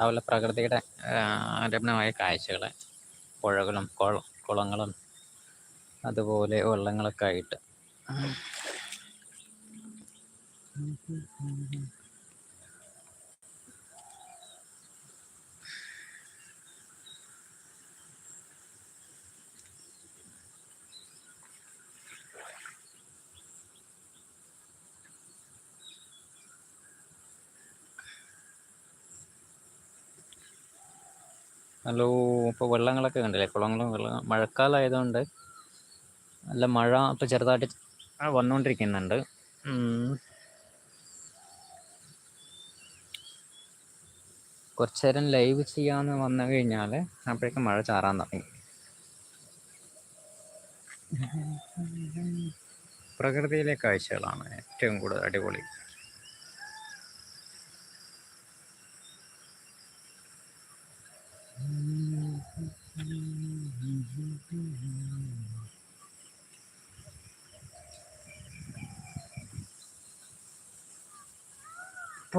അതുപോലെ പ്രകൃതിയുടെ രമണമായ കാഴ്ചകൾ പുഴകളും കുള കുളങ്ങളും അതുപോലെ വെള്ളങ്ങളൊക്കെ ആയിട്ട്. ഹലോ ഇപ്പോൾ വെള്ളങ്ങളൊക്കെ കണ്ടില്ലേ? കുളങ്ങളും വെള്ളം മഴക്കാലമായതുകൊണ്ട് നല്ല മഴ ഇപ്പോൾ ചെറുതായിട്ട് വന്നുകൊണ്ടിരിക്കുന്നുണ്ട് കുറച്ചു നേരം ലൈവ് ചെയ്യാന്ന് വന്നു കഴിഞ്ഞാൽ അപ്പോഴേക്കും മഴ ചാറാൻ തുടങ്ങി. പ്രകൃതിയിലെ കാഴ്ചകളാണ് ഏറ്റവും കൂടുതൽ അടിപൊളി.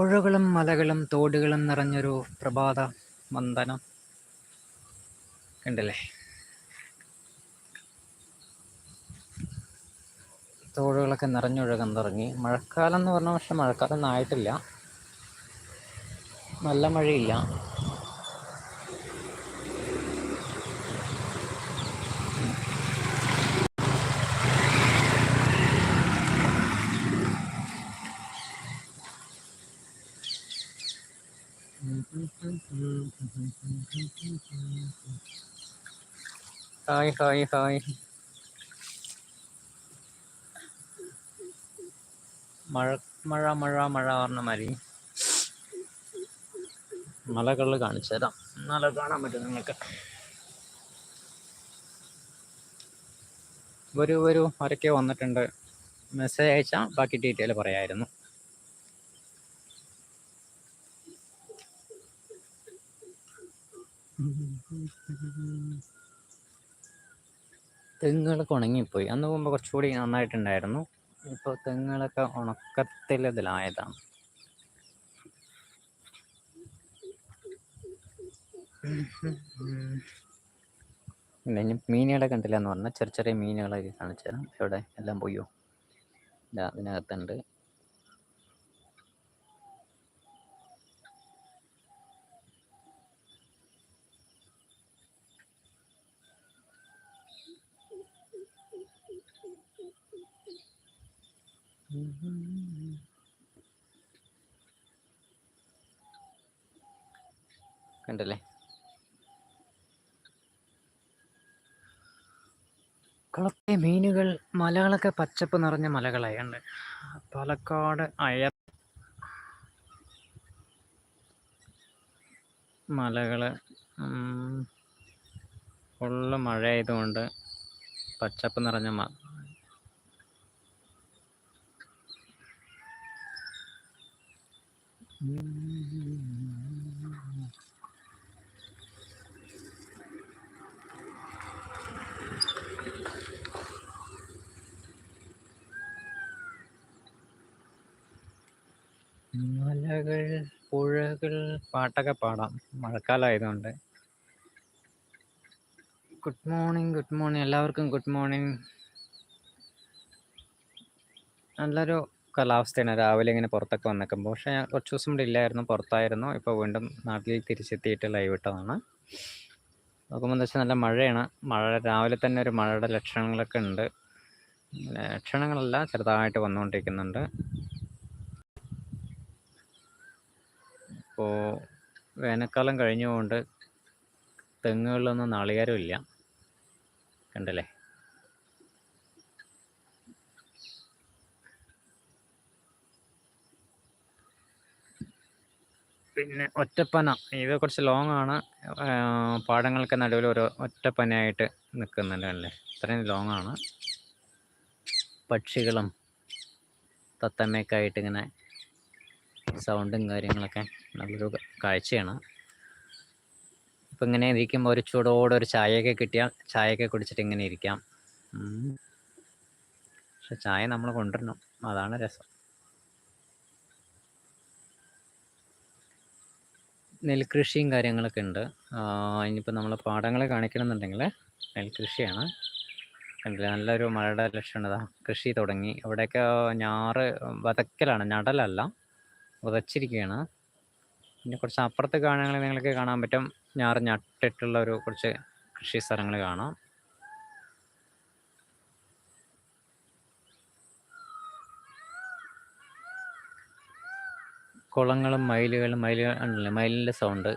പുഴകളും മലകളും തോടുകളും നിറഞ്ഞൊരു പ്രഭാത വന്ദനം കണ്ടല്ലേ? തോടുകളൊക്കെ നിറഞ്ഞൊഴുകാൻ തുടങ്ങി. മഴക്കാലം എന്ന് പറഞ്ഞാൽ പക്ഷെ മഴക്കാലം ഒന്നും ആയിട്ടില്ല. നല്ല മഴയില്ല. ഹായ് ഹായ് ഹായ് മഴ മഴ മഴ മഴ പറഞ്ഞ മാതിരി. മലകളിൽ കാണിച്ചു തരാം. മല കാണാൻ പറ്റും നിങ്ങൾക്ക്. വരൂ വരൂ. ആരൊക്കെ വന്നിട്ടുണ്ട്. മെസ്സേജ് അയച്ചാൽ ബാക്കി ഡീറ്റെയിൽ പറയായിരുന്നു. തെങ്ങുകളൊക്കെ ഉണങ്ങിപ്പോയി അന്ന് പോകുമ്പോൾ കുറച്ചുകൂടി നന്നായിട്ടുണ്ടായിരുന്നു. ഇപ്പോൾ തെങ്ങുകളൊക്കെ ഇല്ല ഇനി മീനുകളെ കണ്ടില്ല എന്ന് പറഞ്ഞാൽ ചെറിയ ചെറിയ മീനുകളൊക്കെ കാണിച്ചു തരാം എവിടെ? എല്ലാം പോയോ? ഇല്ല കണ്ടല്ലേ? കുളത്തെ മീനുകൾ മലകളൊക്കെ പച്ചപ്പ് നിറഞ്ഞ മലകളായി ഉണ്ട് പാലക്കാട് അയ മലകൾ ഫുള്ള് മഴ ആയതുകൊണ്ട് പച്ചപ്പ് നിറഞ്ഞ മ മലകൾ പുഴകൾ പാട്ടൊക്കെ പാടാം. മഴക്കാലമായതുകൊണ്ട്. ഗുഡ് മോർണിംഗ് ഗുഡ് മോർണിംഗ് എല്ലാവർക്കും ഗുഡ് മോർണിംഗ് നല്ലൊരു കാലാവസ്ഥയാണ്. രാവിലെ ഇങ്ങനെ പുറത്തൊക്കെ വന്നേക്കുമ്പോൾ. പക്ഷേ ഞാൻ കുറച്ച് ദിവസം ഇവിടെ ഇല്ലായിരുന്നു പുറത്തായിരുന്നു. ഇപ്പോൾ വീണ്ടും നാട്ടിൽ തിരിച്ചെത്തിയിട്ട് ലൈവ് ഇട്ടതാണ്. നോക്കുമ്പോൾ എന്താ വെച്ചാൽ നല്ല മഴയാണ്. മഴ രാവിലെ തന്നെ ഒരു മഴയുടെ ലക്ഷണങ്ങളൊക്കെ ഉണ്ട്. ലക്ഷണങ്ങളല്ല ചെറുതായിട്ട് വന്നുകൊണ്ടിരിക്കുന്നുണ്ട്. ഇപ്പോൾ വേനൽക്കാലം കഴിഞ്ഞുകൊണ്ട് തെങ്ങുകളിലൊന്നും നാളികേരം ഇല്ല കണ്ടല്ലേ? പിന്നെ ഒറ്റപ്പന ഇത് കുറച്ച് ലോങ് ആണ്. പാടങ്ങൾക്ക് നടുവിൽ ഒരു ഒറ്റപ്പനയായിട്ട് നിൽക്കുന്നുണ്ട് അല്ലേ ഇത്രയും ലോങ് ആണ്. പക്ഷികളും തത്തമ്മയൊക്കെ ആയിട്ട് ഇങ്ങനെ സൗണ്ടും കാര്യങ്ങളൊക്കെ നല്ലൊരു കാഴ്ചയാണ്. ഇപ്പം ഇങ്ങനെ ഇരിക്കുമ്പോൾ ഒരു ചൂടോടെ ഒരു ചായയൊക്കെ കിട്ടിയാൽ ചായയൊക്കെ കുടിച്ചിട്ട് ഇങ്ങനെ ഇരിക്കാം. പക്ഷെ ചായ നമ്മൾ കൊണ്ടുവരണം. അതാണ് രസം. നെൽകൃഷിയും കാര്യങ്ങളൊക്കെ ഉണ്ട്. ഇനിയിപ്പോൾ നമ്മൾ പാടങ്ങൾ കാണിക്കണമെന്നുണ്ടെങ്കിൽ നെൽകൃഷിയാണ്. കണ്ടില്ല? നല്ലൊരു മഴയുടെ ലക്ഷണത. കൃഷി തുടങ്ങി. ഇവിടെയൊക്കെ ഞാറ് വതക്കലാണ്. നടലല്ല. വിതച്ചിരിക്കുകയാണ്. പിന്നെ കുറച്ച് അപ്പുറത്ത് കാണുകയാണെങ്കിൽ നിങ്ങൾക്ക് കാണാൻ പറ്റും. ഞാറ് ഞട്ടിട്ടുള്ള ഒരു കുറച്ച് കൃഷി സ്ഥലങ്ങൾ കാണാം. കുളങ്ങളും മയിലുകളും മയിലുകൾ ഉണ്ടല്ലേ? മയിലിന്റെ സൗണ്ട്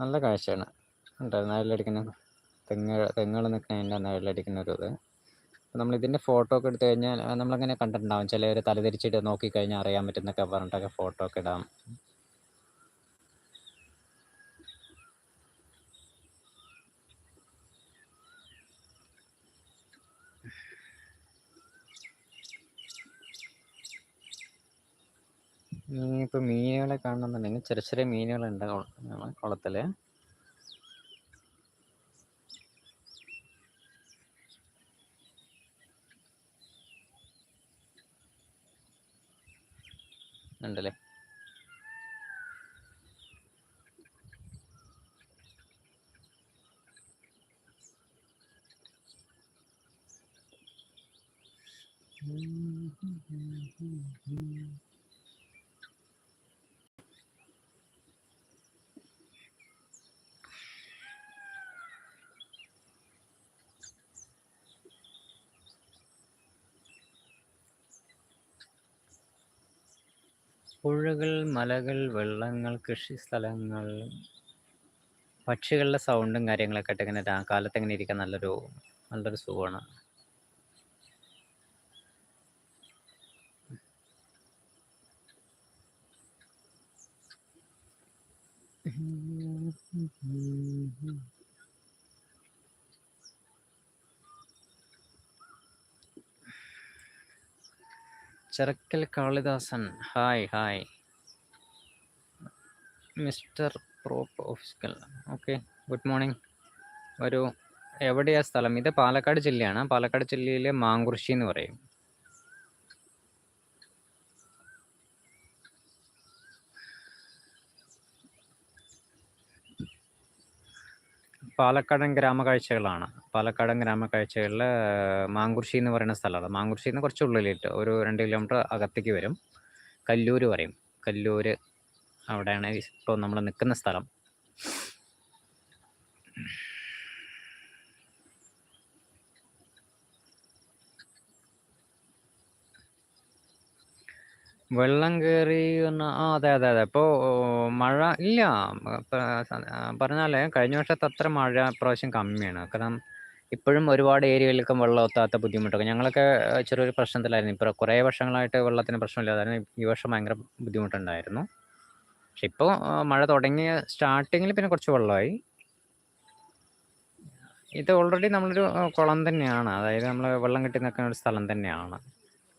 നല്ല കാഴ്ചയാണ്. ഉണ്ട് നിഴലടിക്കുന്ന തെങ്ങ് തെങ്ങുകൾ നിൽക്കുന്നതിന്റെ നിഴലടിക്കുന്ന ഒരു ഇത്. നമ്മൾ ഇതിന്റെ ഫോട്ടോ ഒക്കെ എടുത്തു കഴിഞ്ഞാൽ നമ്മളങ്ങനെ കണ്ടിട്ടുണ്ടാവും. ചിലർ തലതിരിച്ചിട്ട് നോക്കിക്കഴിഞ്ഞാൽ അറിയാൻ പറ്റുന്നൊക്കെ പറഞ്ഞിട്ടൊക്കെ ഫോട്ടോ ഒക്കെ ഇടാം. ഇനിയിപ്പോൾ മീനുകളെ കാണണമെന്നുണ്ടെങ്കിൽ ചെറിയ ചെറിയ മീനുകളുണ്ട് കുളത്തിൽ ഉണ്ടല്ലേ? പുഴകൾ മലകൾ വെള്ളങ്ങൾ കൃഷി സ്ഥലങ്ങൾ പക്ഷികളുടെ സൗണ്ടും കാര്യങ്ങളൊക്കെ ആയിട്ട് ഇങ്ങനെ കാലത്ത് ഇങ്ങനെ ഇരിക്കാൻ നല്ലൊരു നല്ലൊരു സുഖമാണ്. Cherakkal Kalidasan. Hi hi. Mister prop ഓഫീസ്കൽ ഓക്കെ ഗുഡ് മോർണിംഗ്. ഒരു എവിടെയാണ് സ്ഥലം? ഇത് പാലക്കാട് ജില്ലയാണ്. പാലക്കാട് ജില്ലയിലെ മാങ്കുറിശി എന്ന് പറയും. പാലക്കാടൻ ഗ്രാമകാഴ്ചകളാണ്. പാലക്കാടൻ ഗ്രാമകാഴ്ചകളിൽ മാങ്കുർശി എന്ന് പറയുന്ന സ്ഥലമാണ്. മാങ്കുറിശിയിൽ നിന്ന് കുറച്ച് ഉള്ളിലിട്ട് ഒരു രണ്ട് കിലോമീറ്റർ അകത്തേക്ക് വരും. കല്ലൂർ പറയും. കല്ലൂർ അവിടെയാണ് ഇപ്പോൾ നമ്മൾ നിൽക്കുന്ന സ്ഥലം. വെള്ളം കയറി ആ അതെ അതെ അതെ. ഇപ്പോ മഴ ഇല്ല. പറഞ്ഞാലേ കഴിഞ്ഞ വർഷത്തെ അത്ര മഴ ഇപ്രാവശ്യം കമ്മിയാണ്. കാരണം ഇപ്പോഴും ഒരുപാട് ഏരിയകളിലൊക്കെ വെള്ളം എത്താത്ത ബുദ്ധിമുട്ടൊക്കെ. ഞങ്ങളൊക്കെ ചെറിയൊരു പ്രശ്നത്തിലായിരുന്നു. ഇപ്പൊ കുറേ വർഷങ്ങളായിട്ട് വെള്ളത്തിന് പ്രശ്നമില്ലാതായിരുന്നു ഈ വർഷം ഭയങ്കര ബുദ്ധിമുട്ടുണ്ടായിരുന്നു. പക്ഷെ ഇപ്പോ മഴ തുടങ്ങിയ സ്റ്റാർട്ടിങ്ങിൽ പിന്നെ കുറച്ച് വെള്ളമായി. ഇത് ഓൾറെഡി നമ്മളൊരു കുളം തന്നെയാണ്. അതായത് നമ്മൾ വെള്ളം കെട്ടി നിൽക്കുന്ന ഒരു സ്ഥലം തന്നെയാണ്.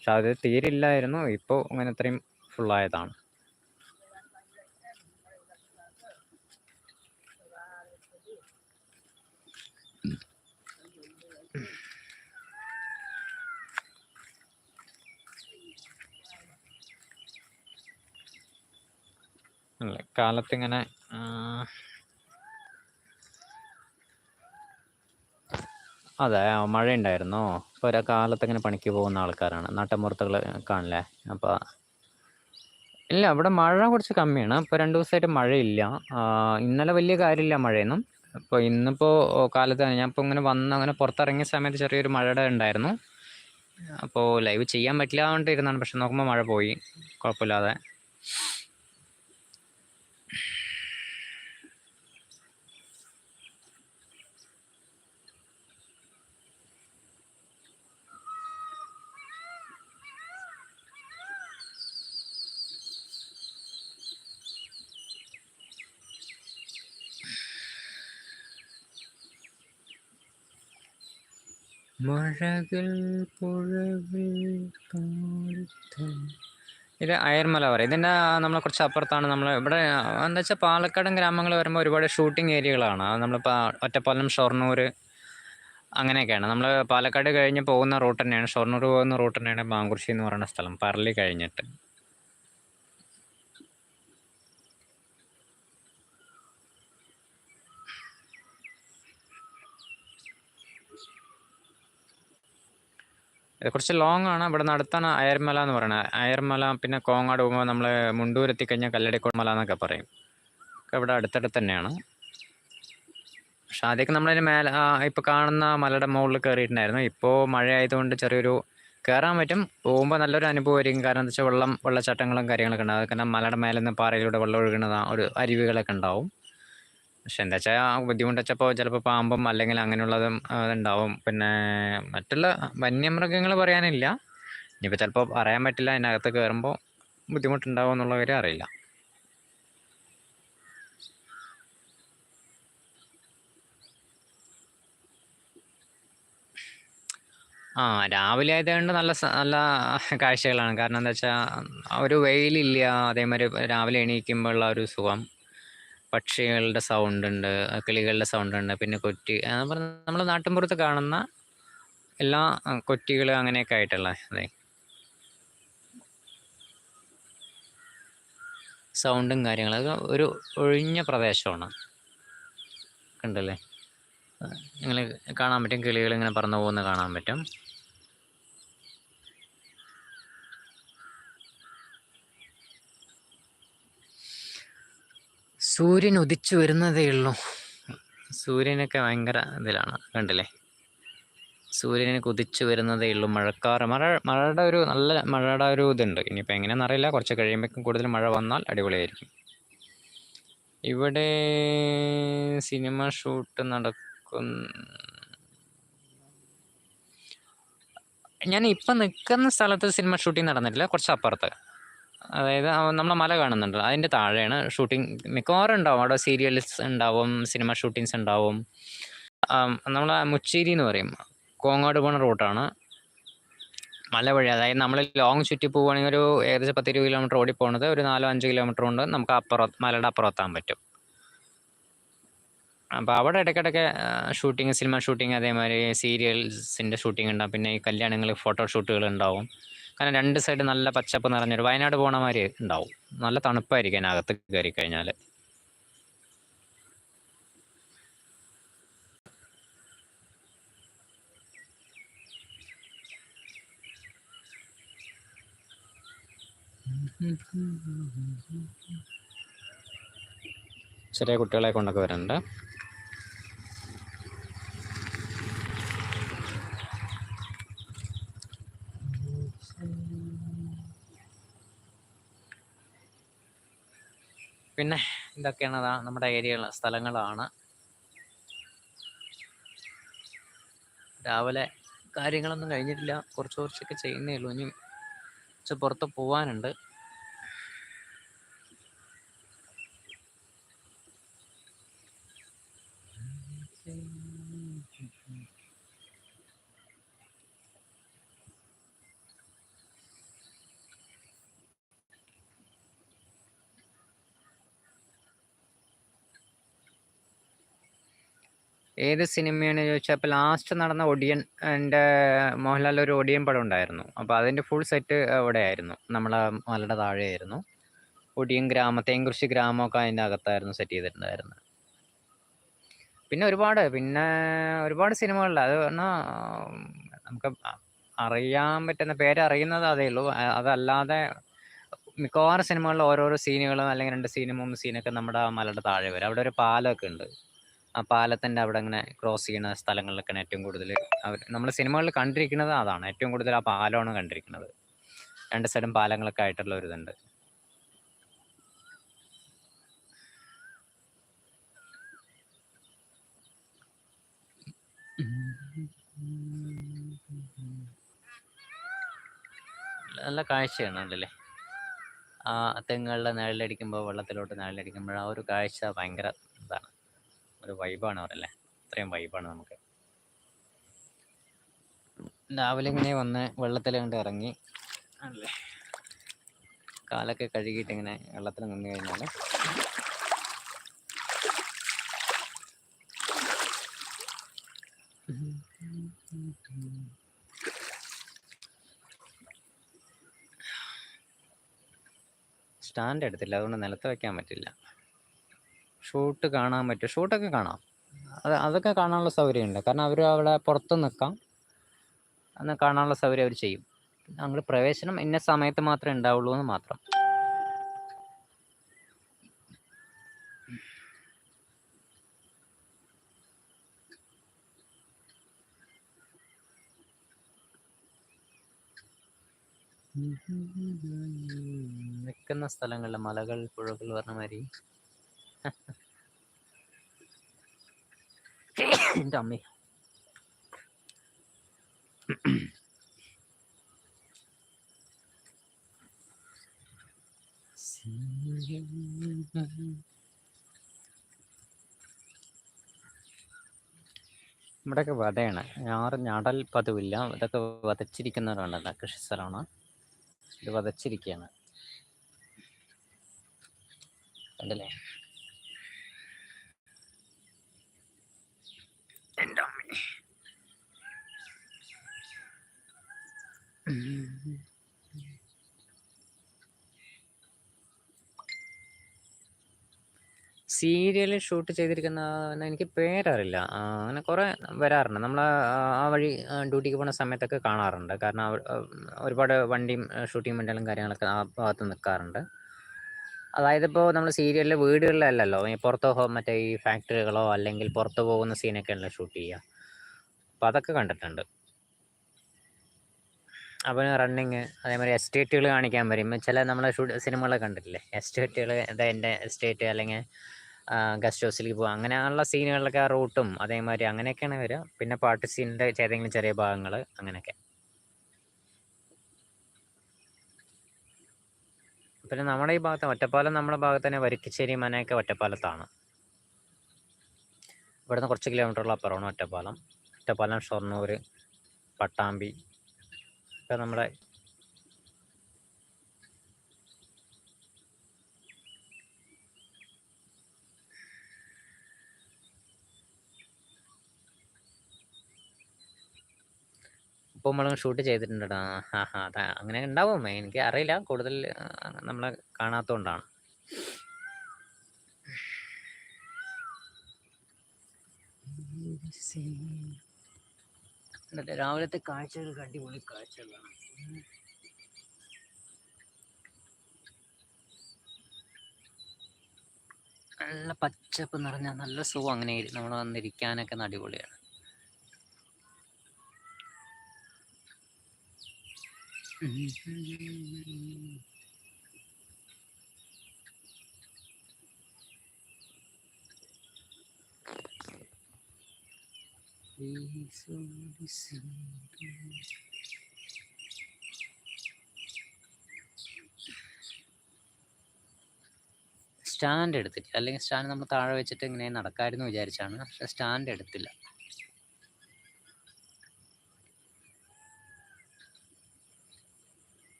പക്ഷെ അത് തീരില്ലായിരുന്നു. ഇപ്പോൾ അങ്ങനെ അത്രയും ഫുള്ളായതാണ് അല്ല കാലത്തിങ്ങനെ അതെ മഴയുണ്ടായിരുന്നോ? ഇപ്പൊ ഒരു കാലത്തിങ്ങനെ പണിക്ക് പോകുന്ന ആൾക്കാരാണ്. നാട്ടുമ്പുറത്തുകൾ കാണില്ലേ? അപ്പൊ ഇല്ല ഇവിടെ മഴ കുറച്ച് കമ്മിയാണ്. ഇപ്പൊ രണ്ടു ദിവസമായിട്ട് മഴയില്ല. ഇന്നലെ വലിയ കാര്യമില്ല മഴയൊന്നും. ഇപ്പോൾ ഇന്നിപ്പോ കാലത്ത് ഞാൻ ഇപ്പൊ ഇങ്ങനെ വന്ന് അങ്ങനെ പുറത്തിറങ്ങിയ സമയത്ത് ചെറിയൊരു മഴയുടെ ഉണ്ടായിരുന്നു. അപ്പോൾ ലൈവ് ചെയ്യാൻ പറ്റില്ലാണ്ടിരുന്നാണ് പക്ഷെ നോക്കുമ്പോൾ മഴ പോയി. കുഴപ്പമില്ലാതെ. മഴകൾ ഇത് അയർമല പറയും ഇതിന്റെ നമ്മൾ കുറച്ച് അപ്പുറത്താണ് നമ്മൾ ഇവിടെ എന്താ വെച്ചാൽ പാലക്കാടൻ ഗ്രാമങ്ങൾ വരുമ്പോൾ ഒരുപാട് ഷൂട്ടിംഗ് ഏരിയകളാണ്. നമ്മളിപ്പോൾ ഒറ്റപ്പാലം ഷൊർണൂർ അങ്ങനെയൊക്കെയാണ്. നമ്മൾ പാലക്കാട് കഴിഞ്ഞ് പോകുന്ന റൂട്ട് തന്നെയാണ്. ഷൊർണൂർ പോകുന്ന റൂട്ട് തന്നെയാണ് മാങ്കുർശി എന്ന് പറയുന്ന സ്ഥലം. പറളി കഴിഞ്ഞിട്ട്. കുറച്ച് ലോങ് ആണ്. ഇവിടെ നടത്താണ് അയർമല എന്ന് പറയുന്നത് അയർമല പിന്നെ കോങ്ങാട് പോകുമ്പോൾ നമ്മൾ മുണ്ടൂർ എത്തിക്കഴിഞ്ഞാൽ കല്ലടിക്കോട് എന്നൊക്കെ പറയും. ഇവിടെ അടുത്തടുത്ത് തന്നെയാണ്. പക്ഷെ ആദ്യമൊക്കെ നമ്മളതിന് മേലെ ഇപ്പോൾ കാണുന്ന മലയുടെ മുകളിൽ കയറിയിട്ടുണ്ടായിരുന്നു ഇപ്പോൾ മഴ ആയതുകൊണ്ട് ചെറിയൊരു കയറാൻ പറ്റും. പോകുമ്പോൾ നല്ലൊരു അനുഭവം അനുഭവമായിരിക്കും കാരണം എന്താ വെച്ചാൽ വെള്ളം വെള്ളച്ചാട്ടങ്ങളും കാര്യങ്ങളൊക്കെ ഉണ്ടാവും. കാരണം മലയുടെ മേലെ നിന്ന് പാറയിലൂടെ വെള്ളം ഒഴുകുന്നതാണ് ഒരു അരുവികളൊക്കെ ഉണ്ടാവും. പക്ഷെ എന്താ വെച്ചാൽ ബുദ്ധിമുട്ട് വെച്ചപ്പോൾ ചിലപ്പോൾ പാമ്പും അല്ലെങ്കിൽ അങ്ങനെയുള്ളതും ഉണ്ടാവും പിന്നെ മറ്റുള്ള വന്യമൃഗങ്ങൾ പറയാനില്ല. ഇനിയിപ്പോൾ ചിലപ്പോൾ പറയാൻ പറ്റില്ല അതിനകത്ത് കയറുമ്പോൾ ബുദ്ധിമുട്ടുണ്ടാവും എന്നുള്ള കാര്യം അറിയില്ല. ആ രാവിലെ ആയതുകൊണ്ട് നല്ല നല്ല കാഴ്ചകളാണ്. കാരണം എന്താ വെച്ചാൽ ഒരു വെയിലില്ല അതേമാതിരി രാവിലെ എണീക്കുമ്പോഴുള്ള ഒരു സുഖം. പക്ഷികളുടെ സൗണ്ട് ഉണ്ട് കിളികളുടെ സൗണ്ട് ഉണ്ട് പിന്നെ കൊറ്റി നമ്മൾ നാട്ടിൻപുറത്ത് കാണുന്ന എല്ലാ കൊറ്റികൾ അങ്ങനെയൊക്കെ ആയിട്ടുള്ള അതെ സൗണ്ടും കാര്യങ്ങളും അത് ഒരു ഒഴിഞ്ഞ പ്രദേശമാണ്. കണ്ടല്ലേ? നിങ്ങൾ കാണാൻ പറ്റും കിളികൾ ഇങ്ങനെ പറന്നു പോകുന്ന കാണാൻ പറ്റും. സൂര്യൻ ഉദിച്ചു വരുന്നതേ ഉള്ളൂ. സൂര്യനൊക്കെ ഭയങ്കര ഇതിലാണ് കണ്ടില്ലേ? സൂര്യനെ കുതിച്ചു വരുന്നതേ ഉള്ളൂ. മഴക്കാറ് മഴ മഴയുടെ ഒരു നല്ല മഴയുടെ ഒരു ഇതുണ്ട്. ഇനിയിപ്പോൾ എങ്ങനെയാണെന്ന് അറിയില്ല. കുറച്ച് കഴിയുമ്പോഴേക്കും കൂടുതൽ മഴ വന്നാൽ അടിപൊളിയായിരിക്കും. ഇവിടെ സിനിമ ഷൂട്ട് നടക്കും ഞാൻ ഇപ്പം നിൽക്കുന്ന സ്ഥലത്ത് സിനിമ ഷൂട്ടിംഗ് നടന്നിട്ടില്ല. കുറച്ച് അപ്പുറത്ത് അതായത് നമ്മളെ മല കാണുന്നുണ്ട്. അതിന്റെ താഴെയാണ് ഷൂട്ടിംഗ് മിക്കവാറും ഉണ്ടാവും. അവിടെ സീരിയൽസ് ഉണ്ടാവും സിനിമ ഷൂട്ടിങ്സ് ഉണ്ടാവും. നമ്മളെ മുച്ചേരി എന്ന് പറയും. കോങ്ങാട് പോണ റൂട്ടാണ്. മല വഴി അതായത് നമ്മൾ ലോങ് ചുറ്റി പോവുകയാണെങ്കിൽ ഒരു ഏകദേശം പത്ത് ഇരുപത് കിലോമീറ്റർ ഓടി പോകുന്നത് ഒരു നാലോ അഞ്ച് കിലോമീറ്റർ കൊണ്ട് നമുക്ക് അപ്പുറം മലയുടെ അപ്പുറത്താൻ പറ്റും. അപ്പോൾ അവിടെ ഇടയ്ക്കിടയ്ക്ക് ഷൂട്ടിങ് സിനിമ ഷൂട്ടിങ് അതേമാതിരി സീരിയൽസിന്റെ ഷൂട്ടിംഗ് ഉണ്ടാവും. പിന്നെ ഈ കല്യാണങ്ങൾ ഫോട്ടോ ഷൂട്ടുകൾ ഉണ്ടാവും. കാരണം രണ്ട് സൈഡ് നല്ല പച്ചപ്പ് നിറഞ്ഞൊരു വയനാട് പോണ മാതിരി ഉണ്ടാവും. നല്ല തണുപ്പായിരിക്കും അതിനകത്ത് കയറി കഴിഞ്ഞാൽ ചെറിയ കുട്ടികളെ കൊണ്ടൊക്കെ വരുന്നുണ്ട് പിന്നെ ഇതൊക്കെയാണ് നമ്മുടെ ഏരിയകൾ സ്ഥലങ്ങളാണ്. രാവിലെ കാര്യങ്ങളൊന്നും കഴിഞ്ഞിട്ടില്ല. കുറച്ച് കുറച്ചൊക്കെ ചെയ്യുന്നേ ഉള്ളൂ. ഇനി കുറച്ച് പുറത്ത് പോവാനുണ്ട്. ഏത് സിനിമയാണ് ചോദിച്ചാൽ അപ്പോൾ ലാസ്റ്റ് നടന്ന ഒടിയൻ എന്റെ മോഹൻലാൽ ഒരു ഒടിയൻ പടം ഉണ്ടായിരുന്നു. അപ്പോൾ അതിന്റെ ഫുൾ സെറ്റ് അവിടെ ആയിരുന്നു നമ്മളെ മലയുടെ താഴെയായിരുന്നു. ഒടിയൻ ഗ്രാമം തേങ്കുറിശി ഗ്രാമമൊക്കെ അതിന്റെ അകത്തായിരുന്നു സെറ്റ് ചെയ്തിട്ടുണ്ടായിരുന്നത് പിന്നെ ഒരുപാട് പിന്നെ ഒരുപാട് സിനിമകളിൽ അത് പറഞ്ഞാൽ നമുക്ക് അറിയാൻ പറ്റുന്ന പേരറിയുന്നത് അതേ ഉള്ളൂ. അതല്ലാതെ മിക്കവാറും സിനിമകളിൽ ഓരോരോ സീനുകളും അല്ലെങ്കിൽ രണ്ട് സീനും മൂന്ന് സീനൊക്കെ നമ്മുടെ മലയുടെ താഴെ വരും. അവിടെ ഒരു പാലമൊക്കെ ഉണ്ട്. ആ പാലത്തിന്റെ അവിടെ ഇങ്ങനെ ക്രോസ് ചെയ്യുന്ന സ്ഥലങ്ങളിലൊക്കെയാണ് ഏറ്റവും കൂടുതൽ അവർ നമ്മൾ സിനിമകളിൽ കണ്ടിരിക്കുന്നത് അതാണ്. ഏറ്റവും കൂടുതൽ ആ പാലമാണ് കണ്ടിരിക്കുന്നത്. രണ്ട് സൈഡും പാലങ്ങളൊക്കെ ആയിട്ടുള്ള ഒരു ഇതുണ്ട്. നല്ല കാഴ്ചയാണ് ഉണ്ടല്ലേ ആ തെങ്ങുകളുടെ നിഴലടിക്കുമ്പോൾ വെള്ളത്തിലോട്ട് നിഴലടിക്കുമ്പോൾ ആ ഒരു കാഴ്ച ഭയങ്കര ഒരു വൈബാണ് അവരല്ലേ? അത്രയും വൈബാണ് നമുക്ക്. രാവിലെ ഇങ്ങനെ വന്ന് വെള്ളത്തിൽ കണ്ട് ഇറങ്ങി. അല്ലേ കാലൊക്കെ കഴുകിയിട്ട് ഇങ്ങനെ വെള്ളത്തിൽ നിന്ന് കഴിഞ്ഞാൽ സ്റ്റാൻഡ് എടുത്തില്ല. അതുകൊണ്ട് നിലത്ത് വെക്കാൻ പറ്റില്ല. ഷൂട്ട് കാണാൻ പറ്റും. ഷൂട്ടൊക്കെ കാണാം. അത് അതൊക്കെ കാണാനുള്ള സൗകര്യമുണ്ട്. കാരണം അവർ അവിടെ പുറത്ത് നിൽക്കാം. അന്ന് കാണാനുള്ള സൗകര്യം അവർ ചെയ്യും. അങ്ങോട്ട് പ്രവേശനം ഇന്ന സമയത്ത് മാത്രമേ ഉണ്ടാവുള്ളൂ എന്ന് മാത്രം. നിൽക്കുന്ന സ്ഥലങ്ങളിൽ മലകൾ പുഴകൾ പറഞ്ഞ മാതിരി. എന്റെ അമ്മേ. ഇവിടെയൊക്കെ വതയാണ് ഞാറ് ഞടൽ പതിവില്ല. ഇതൊക്കെ വതച്ചിരിക്കുന്നവരുണ്ടല്ലോ കൃഷി സ്ഥലമാണ്. ഇത് വതച്ചിരിക്കുകയാണ് കണ്ടില്ലേ? എന്റെ അമ്മേ സീരിയൽ ഷൂട്ട് ചെയ്തിരിക്കുന്ന എനിക്ക് പേരറിയില്ല. അങ്ങനെ കുറേ വരാറുണ്ട്. നമ്മൾ ആ വഴി ഡ്യൂട്ടിക്ക് പോകുന്ന സമയത്തൊക്കെ കാണാറുണ്ട്. കാരണം ഒരുപാട് വണ്ടിയും ഷൂട്ടിംഗ് വണ്ടികളും കാര്യങ്ങളൊക്കെ ആ ഭാഗത്ത് നിൽക്കാറുണ്ട് അതായത് ഇപ്പോൾ നമ്മൾ സീരിയലിൽ വീടുകളിലല്ലല്ലോ? ഈ പുറത്ത് മറ്റേ ഈ ഫാക്ടറികളോ അല്ലെങ്കിൽ പുറത്ത് പോകുന്ന സീനൊക്കെ അല്ലേ ഷൂട്ട് ചെയ്യുക? അപ്പോൾ അതൊക്കെ കണ്ടിട്ടുണ്ട്. അവന് റണ്ണിങ് അതേമാതിരി എസ്റ്റേറ്റുകൾ കാണിക്കാൻ വരും. ചില നമ്മളെ ഷൂട്ട് സിനിമകളൊക്കെ കണ്ടിട്ടില്ലേ? എസ്റ്റേറ്റുകൾ അതായത് എന്റെ എസ്റ്റേറ്റ് അല്ലെങ്കിൽ ഗസ്റ്റ് ഹൗസിലേക്ക് പോകുക അങ്ങനെയുള്ള സീനുകളിലൊക്കെ ആ റൂട്ടും അതേമാതിരി അങ്ങനെയൊക്കെയാണ് വരിക. പിന്നെ പാട്ട് സീനിന്റെ ഏതെങ്കിലും ചെറിയ ഭാഗങ്ങൾ അങ്ങനെയൊക്കെ. പിന്നെ നമ്മുടെ ഈ ഭാഗത്ത് ഒറ്റപ്പാലം നമ്മുടെ ഭാഗത്ത് തന്നെ വരിക്കശ്ശേരി മനയൊക്കെ ഒറ്റപ്പാലത്താണ്. ഇവിടുന്ന് കുറച്ച് കിലോമീറ്ററുള്ള അപ്പുറമാണ് ഒറ്റപ്പാലം. ഒറ്റപ്പാലം ഷൊർണൂർ പട്ടാമ്പി ഒക്കെ നമ്മുടെ ഉപ്പും മുളകും ഷൂട്ട് ചെയ്തിട്ടുണ്ടടാ. ആ ഹാ അതാ. അങ്ങനെ ഉണ്ടാവും. എനിക്ക് അറിയില്ല. കൂടുതൽ നമ്മൾ കാണാത്തതുകൊണ്ടാണ് എന്നിട്ട് രാവിലത്തെ കാഴ്ചകൾ അടിപൊളി കാഴ്ചകളാണ്. നല്ല പച്ചപ്പ് നിറഞ്ഞ നല്ല സുഖം അങ്ങനെ നമ്മൾ വന്നിരിക്കാനൊക്കെ അടിപൊളിയാണ്. സ്റ്റാൻഡ് എടുത്തില്ല അല്ലെങ്കിൽ സ്റ്റാൻഡ് നമ്മൾ താഴെ വെച്ചിട്ട് ഇങ്ങനെ നടക്കാമായിരുന്നു വിചാരിച്ചാണ്. പക്ഷെ സ്റ്റാൻഡ് എടുത്തില്ല.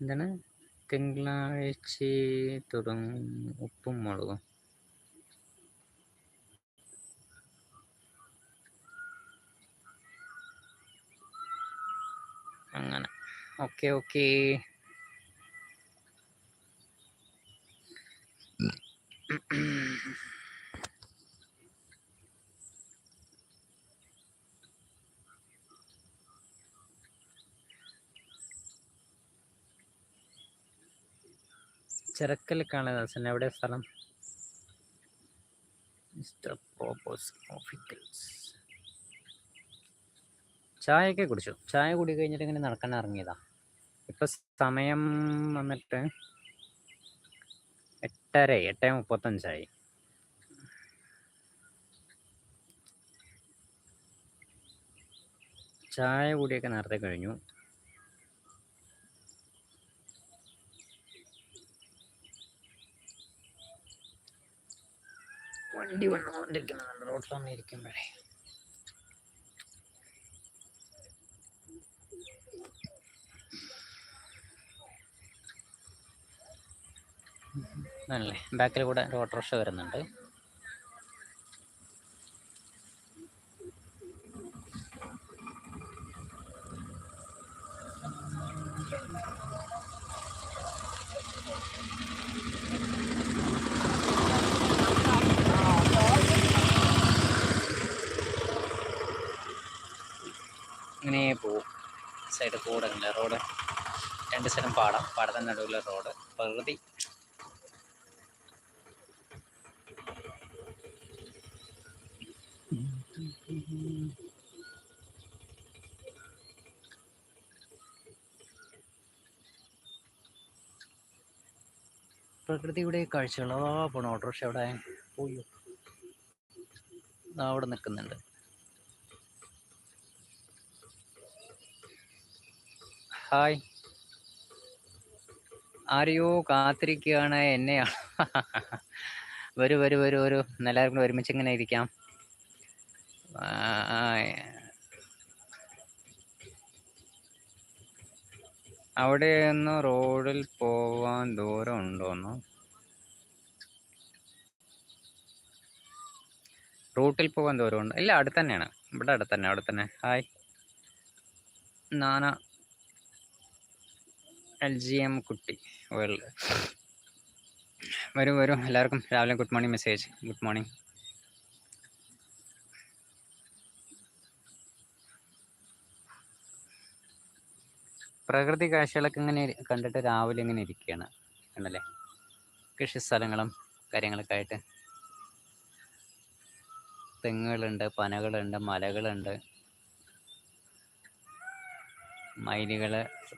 എന്താണ്? തിങ്കളാഴ്ച തുടങ്ങും. ഉപ്പും മുളകും. അങ്ങനെ. Okay okay. ചിറക്കലിക്കാണ് ദാസൻ എവിടെ സ്ഥലം? മിസ്റ്റർ ഓഫിക്കൽസ്. ചായയൊക്കെ കുടിച്ചു? ചായ കുടി കഴിഞ്ഞിട്ട് ഇങ്ങനെ നടക്കാൻ ഇറങ്ങിയതാ. ഇപ്പൊ സമയം വന്നിട്ട് എട്ടര എട്ടേ മുപ്പത്തഞ്ചായി. ചായ കുടിയൊക്കെ നേരത്തെ കഴിഞ്ഞു. വണ്ടി വന്നുകൊണ്ടിരിക്കുന്നുണ്ട് റോഡ് വന്ന് ഇരിക്കുമ്പോഴേ ആണല്ലേ ബാക്കിൽ കൂടെ ഒരു ഓട്ടോറിക്ഷ വരുന്നുണ്ട്. പാടം പാടത്തിന്റെ നടുവിലെ റോഡ് പ്രകൃതി പ്രകൃതിയുടെ കാഴ്ചകൾ ആ പോണ ഓട്ടോറിക്ഷ അവിടെ. പോയോ. അവിടെ നിൽക്കുന്നുണ്ട്. ഹായ്. ആരെയോ കാത്തിരിക്കുകയാണ് എന്നെയാണ് വരൂ വരൂ വരൂ വരൂ. കൂടെ ഒരുമിച്ച് ഇങ്ങനെ ഇരിക്കാം. അവിടെ നിന്ന് റോഡിൽ പോവാൻ ദൂരം ഉണ്ടോന്നു റൂട്ടിൽ പോകാൻ ദൂരമുണ്ട് ഇല്ല അടുത്ത് തന്നെയാണ്. ഇവിടെ അടുത്ത് തന്നെ അവിടെ തന്നെ. ഹായ്. നാന. എൽ ജി എം കുട്ടി. വേൾഡ് വരൂ വരൂ. എല്ലാവർക്കും രാവിലെ good morning message. Good morning. പ്രകൃതി കാഴ്ചകളൊക്കെ ഇങ്ങനെ കണ്ടിട്ട് രാവിലെ ഇങ്ങനെ ഇരിക്കുകയാണ്. കണ്ടല്ലേ കൃഷി സ്ഥലങ്ങളും കാര്യങ്ങളൊക്കെ ആയിട്ട്. തെങ്ങുകളുണ്ട് പനകളുണ്ട് മലകളുണ്ട്. മയിലുകൾ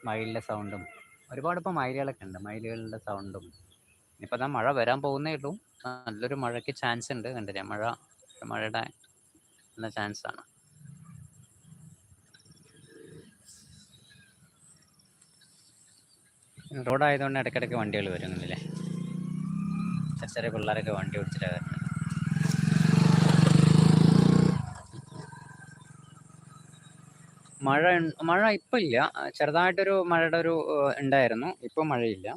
മയിലിന്റെ സൗണ്ടും ഒരുപാട് ഇപ്പോൾ മയിലുകളൊക്കെ ഉണ്ട്. മയിലുകളുടെ സൗണ്ടും ഇനിയിപ്പോൾ അതാ മഴ വരാൻ പോകുന്നേ ഉള്ളൂ. നല്ലൊരു മഴയ്ക്ക് ചാൻസ് ഉണ്ട്. കണ്ടില്ലേ? മഴ മഴയുടെ നല്ല ചാൻസ് ആണ്. റോഡായതുകൊണ്ട് ഇടയ്ക്കിടയ്ക്ക് വണ്ടികൾ വരുന്നില്ലേ ചെറിയ ചെറിയ പിള്ളേരൊക്കെ വണ്ടി ഓടിച്ചിട്ടാണ് വരുന്നത്. മഴ മഴ ഇപ്പം ഇല്ല. ചെറുതായിട്ടൊരു മഴയുടെ ഒരു ഉണ്ടായിരുന്നു. ഇപ്പം മഴയില്ല.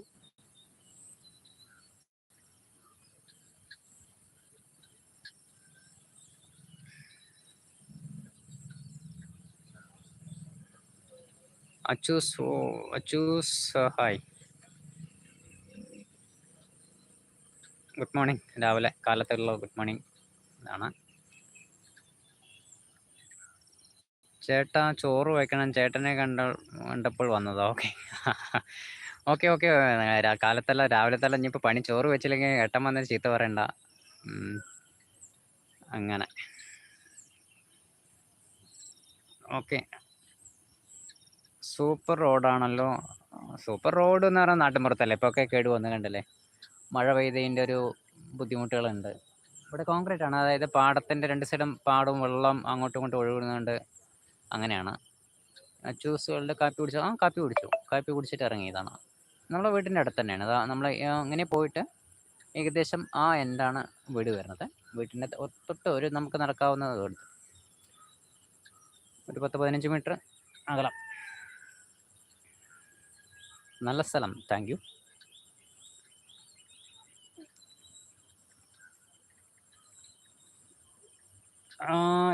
Achus Achus hi. Good morning. രാവിലെ കാലത്തുള്ള ഗുഡ് മോർണിംഗ് ആണ്. ചേട്ടാ ചോറ് വയ്ക്കണം ചേട്ടനെ കണ്ട കണ്ടപ്പോൾ വന്നതാ. ഓക്കെ ഓക്കെ ഓക്കെ കാലത്തല്ല രാവിലത്തല്ല. ഇനിയിപ്പോൾ പണി ചോറ് വെച്ചില്ലെങ്കിൽ ഏട്ടൻ വന്നത് ചീത്ത പറയണ്ട. അങ്ങനെ. ഓക്കെ സൂപ്പർ റോഡാണല്ലോ സൂപ്പർ റോഡ് എന്ന് പറഞ്ഞാൽ നാട്ടിൻപുറത്തല്ലേ? ഇപ്പോൾ ഒക്കെ കേട് വന്ന് കണ്ടല്ലേ? മഴ പെയ്തതിന്റെ ഒരു ബുദ്ധിമുട്ടുകളുണ്ട്. ഇവിടെ കോൺക്രീറ്റ് ആണ്. അതായത് പാടത്തിന്റെ രണ്ട് സൈഡും പാടും വെള്ളം അങ്ങോട്ടും ഇങ്ങോട്ടും ഒഴുകുന്നതുകൊണ്ട് അങ്ങനെയാണ്. ജ്യൂസുകളുടെ കാപ്പി കുടിച്ചു? ആ കാപ്പി കുടിച്ചു. കാപ്പി കുടിച്ചിട്ട് ഇറങ്ങിയതാണ്. നമ്മുടെ വീട്ടിന്റെ അടുത്ത് തന്നെയാണ്. നമ്മൾ അങ്ങനെ പോയിട്ട് ഏകദേശം ആ എൻഡാണ് വീട് വരുന്നത്. വീട്ടിന്റെ തൊട്ട് ഒരു നമുക്ക് നടക്കാവുന്ന ഒരു പത്ത് പതിനഞ്ച് മീറ്റർ അകലം. നല്ല സ്ഥലം. താങ്ക്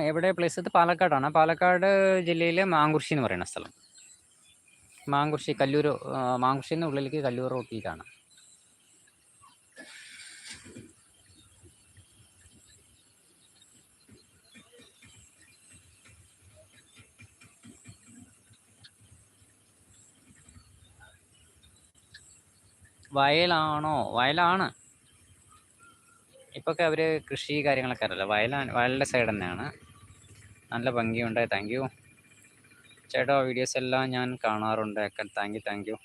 എവിടെ? പ്ലേസ് ഇത് പാലക്കാടാണ്. പാലക്കാട് ജില്ലയിലെ മാങ്കുർശി എന്ന് പറയുന്ന സ്ഥലം. മാങ്കുർശി കല്ലൂർ മാങ്കുർശിന്ന് ഉള്ളിലേക്ക് കല്ലൂർ റോട്ടിയിലാണ് വയലാണോ? വയലാണ്. ഇപ്പൊക്കെ അവർ കൃഷി കാര്യങ്ങളൊക്കെ അറിയില്ല? വയലാണ് വയലിന്റെ സൈഡ് തന്നെയാണ്. നല്ല ഭംഗിയുണ്ട്. താങ്ക് യു ചേട്ടാ വീഡിയോസ് എല്ലാം ഞാൻ കാണാറുണ്ട്. Thank you thank you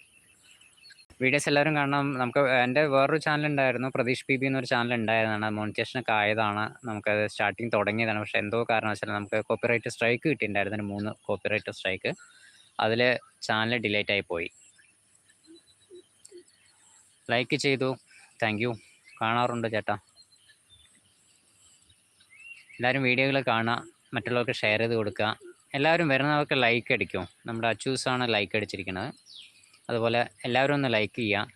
videos എല്ലാവരും കാണണം. നമുക്ക് എന്റെ വേറൊരു ചാനലുണ്ടായിരുന്നു പ്രതീഷ് പി ബി എന്നൊരു ചാനൽ ഉണ്ടായിരുന്നതാണ്. മോണിറ്റേഷനൊക്കെ ആയതാണ്. നമുക്കത് സ്റ്റാർട്ടിങ് തുടങ്ങിയതാണ്. പക്ഷേ എന്തോ കാരണം വെച്ചാൽ നമുക്ക് കോപ്പിറൈറ്റ് സ്ട്രൈക്ക് കിട്ടിയിട്ടുണ്ടായിരുന്നു. മൂന്ന് കോപ്പിറൈറ്റ് സ്ട്രൈക്ക് അതിൽ ചാനൽ ഡിലേറ്റ് ആയി പോയി. ലൈക്ക് ചെയ്തു. താങ്ക് യു കാണാറുണ്ട് ചേട്ടാ. എല്ലാവരും വീഡിയോകൾ കാണുക മറ്റുള്ളവർക്ക് ഷെയർ ചെയ്ത് കൊടുക്കുക എല്ലാവരും വരുന്നവർക്ക് ലൈക്ക് അടിക്കും നമ്മുടെ അച്ചൂസാണ് ലൈക്ക് അടിച്ചിരിക്കുന്നത് അതുപോലെ എല്ലാവരും ഒന്ന് ലൈക്ക് ചെയ്യുക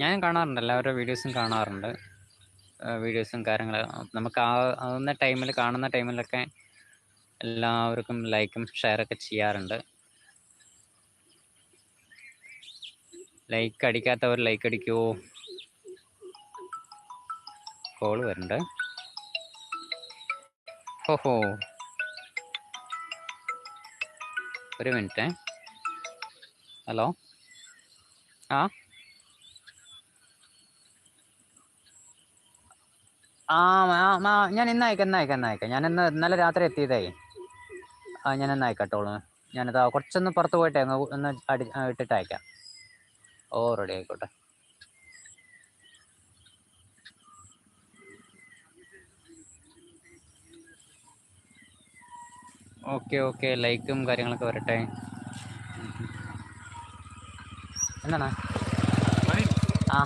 ഞാൻ കാണാറുണ്ട് എല്ലാവരുടെ വീഡിയോസും കാണാറുണ്ട് വീഡിയോസും കാര്യങ്ങളും നമുക്ക് ആ ആവുന്ന ടൈമിൽ കാണുന്ന ടൈമിലൊക്കെ എല്ലാവർക്കും ലൈക്കും ഷെയറൊക്കെ ചെയ്യാറുണ്ട്. ലൈക്ക് അടിക്കാത്തവർ ലൈക്ക് അടിക്കുമോ കോൾ വരുന്നുണ്ട് ഓഹോ ഒരു മിനിറ്റ്. ഹലോ. ആ. ആ മാ മാ ഞാൻ ഇന്ന് അയക്കാം ഞാൻ ഇന്ന് ഇന്നലെ രാത്രി എത്തിയതേ ആ ഞാൻ ഒന്ന് അയക്കട്ടോളൂ ഞാനത് കുറച്ചൊന്ന് പുറത്ത് പോയിട്ടെ അങ്ങ് ഒന്ന് അടി ഇട്ടിട്ട് അയക്കാം. ഓ റെഡി ആയിക്കോട്ടെ. ഓക്കെ ഓക്കെ ലൈക്കും കാര്യങ്ങളൊക്കെ വരട്ടെ. എന്താണ് ആ.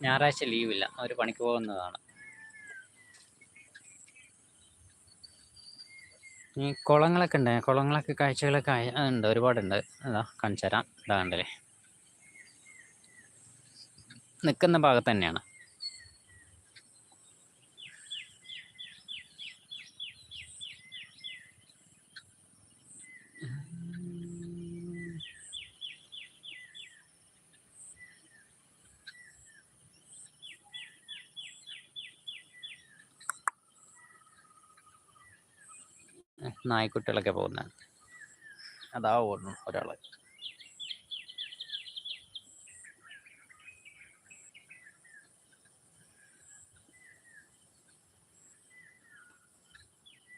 ഞായറാഴ്ച ലീവില്ല അവർ പണിക്ക് പോകുന്നതാണ്. ഈ കുളങ്ങളൊക്കെ ഉണ്ട്. കുളങ്ങളൊക്കെ കാഴ്ചകളൊക്കെ ഉണ്ട്. ഒരുപാടുണ്ട്. അതാ കാണിച്ചു തരാം ഇതാ കണ്ടല്ലേ? നിൽക്കുന്ന ഭാഗത്ത് തന്നെയാണ്. നായ്ക്കുട്ടികളൊക്കെ പോകുന്നത്? അതാ ഓടുന്നു ഒരാൾ.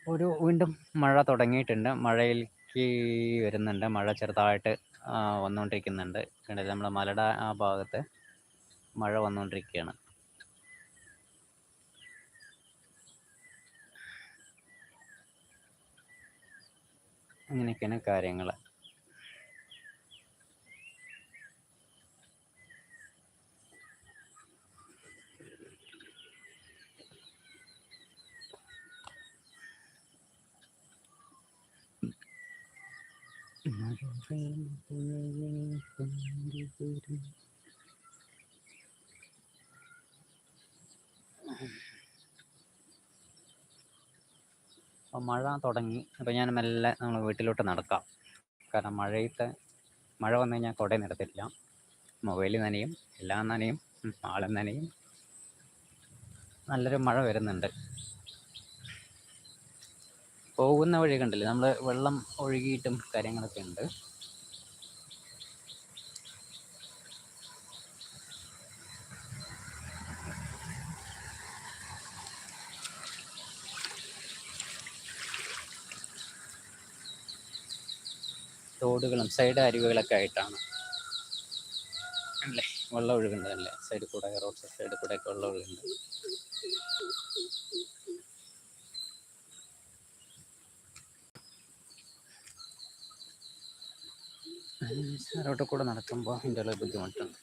ഒരു വീണ്ടും മഴ തുടങ്ങിയിട്ടുണ്ട്. മഴയിലേക്ക് വരുന്നുണ്ട്. മഴ ചെറുതായിട്ട് വന്നുകൊണ്ടിരിക്കുന്നുണ്ട്. കണ്ടില്ലേ നമ്മുടെ മലയുടെ ആ ഭാഗത്ത് മഴ വന്നുകൊണ്ടിരിക്കുകയാണ്. അങ്ങനെയൊക്കെയാണ് കാര്യങ്ങൾ അപ്പോൾ മഴ തുടങ്ങി. അപ്പോൾ ഞാൻ മെല്ലെ നമ്മൾ വീട്ടിലോട്ട് നടക്കാം. കാരണം മഴയത്ത് മഴ വന്നു കഴിഞ്ഞാൽ കുടയും നിരത്തില്ല മൊബൈൽ നനയും എല്ലാം നനയും ആളും നനയും. നല്ലൊരു മഴ വരുന്നുണ്ട്. പോകുന്ന വഴി കണ്ടില്ലേ? നമ്മൾ വെള്ളം ഒഴുകിയിട്ടും കാര്യങ്ങളൊക്കെ ഉണ്ട്. തോടുകളും സൈഡ് അരുവികളൊക്കെ ആയിട്ടാണ്. അല്ലേ? വെള്ളം ഒഴുകുന്നത് അല്ലേ സൈഡ് കൂടെ റോഡ് സൈഡ് കൂടെ ഒക്കെ വെള്ളം ഒഴുകുന്നത്. റോഡിൽ കൂടെ നടക്കുമ്പോൾ എന്റെ ഉള്ള ബുദ്ധിമുട്ടുണ്ട്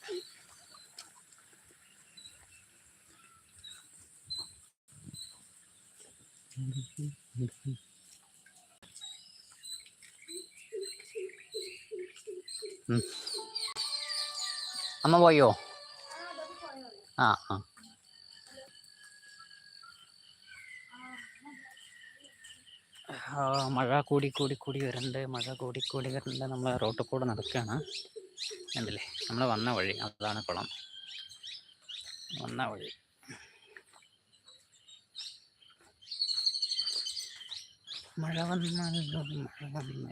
ഉം. അമ്മ പോയോ? ആ ആ. മഴ കൂടി കൂടി കൂടി വരുന്നുണ്ട് മഴ കൂടി കൂടി വരുന്നുണ്ട് നമ്മൾ റോട്ടിൽ കൂടെ നടക്കുകയാണ് കണ്ടില്ലേ? നമ്മൾ വന്ന വഴി. അതാണ് കുളം. വന്ന വഴി. മഴ വന്നാലും മഴ വന്നു